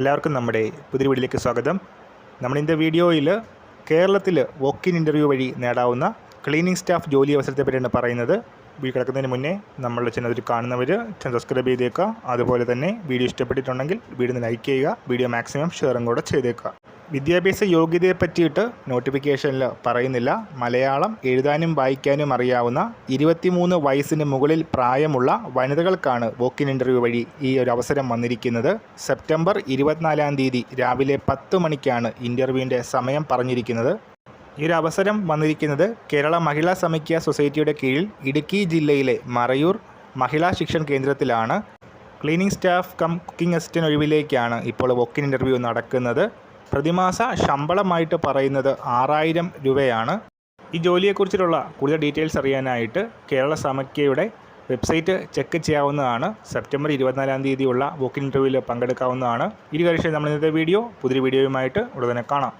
എല്ലാവർക്കും നമ്മുടെ പുതിയ വീഡിയോയിലേക്ക് സ്വാഗതം. ഇന്നത്തെ വീഡിയോയിൽ കേരളത്തിൽ വോക്കിൻ ഇന്റർവ്യൂ വഴി നേടാവുന്ന ക്ലീനിങ് സ്റ്റാഫ് ജോലി അവസരത്തെ പറ്റിയാണ് പറയുന്നത്. വീഡിയോ കിടക്കുന്നതിന് മുന്നേ നമ്മൾ ചാനൽ കാണുന്നവർ സബ്സ്ക്രൈബ് ചെയ്തേക്കുക. അതുപോലെ തന്നെ വീഡിയോ ഇഷ്ടപ്പെട്ടിട്ടുണ്ടെങ്കിൽ വീഡിയോ ലൈക്ക് ചെയ്യുക. വീഡിയോ മാക്സിമം ഷെയറും കൂടെ ചെയ്തേക്കുക. വിദ്യാഭ്യാസ യോഗ്യതയെ പറ്റിയിട്ട് നോട്ടിഫിക്കേഷനിൽ പറയുന്നില്ല. മലയാളം എഴുതാനും വായിക്കാനും അറിയാവുന്ന ഇരുപത്തിമൂന്ന് വയസ്സിന് മുകളിൽ പ്രായമുള്ള വനിതകൾക്കാണ് വോക്കിൻ ഇന്റർവ്യൂ വഴി ഈ ഒരു അവസരം വന്നിരിക്കുന്നത്. സെപ്റ്റംബർ ഇരുപത്തിനാലാം തീയതി രാവിലെ പത്ത് മണിക്കാണ് ഇന്റർവ്യൂവിന്റെ സമയം പറഞ്ഞിരിക്കുന്നത്. ഈ ഒരു അവസരം വന്നിരിക്കുന്നത് കേരള മഹിളാ സമിക്യ സൊസൈറ്റിയുടെ കീഴിൽ ഇടുക്കി ജില്ലയിലെ മറയൂർ മഹിളാ ശിക്ഷൺ കേന്ദ്രത്തിലാണ്. Cleaning staff cum cooking assistant ഒഴിവിലേക്കാണ് ഇപ്പോൾ വോക്കിൻ ഇന്റർവ്യൂ നടക്കുന്നത്. പ്രതിമാസ ശമ്പളമായിട്ട് പറയുന്നത് ആറായിരം രൂപയാണ്. ഈ ജോലിയെക്കുറിച്ചുള്ള കൂടുതൽ ഡീറ്റെയിൽസ് അറിയാനായിട്ട് കേരള സമക്കയുടെ വെബ്സൈറ്റ് ചെക്ക് ചെയ്യാവുന്നതാണ്. സെപ്റ്റംബർ ഇരുപത്തിനാലാം തീയതിയുള്ള വോക്കിംഗ് ഇന്റർവ്യൂവിൽ പങ്കെടുക്കാവുന്നതാണ്. ഇരു കാര്യം നമ്മൾ ഇന്നത്തെ വീഡിയോ പുതിയ വീഡിയോയുമായിട്ട് ഉടനെ കാണാം.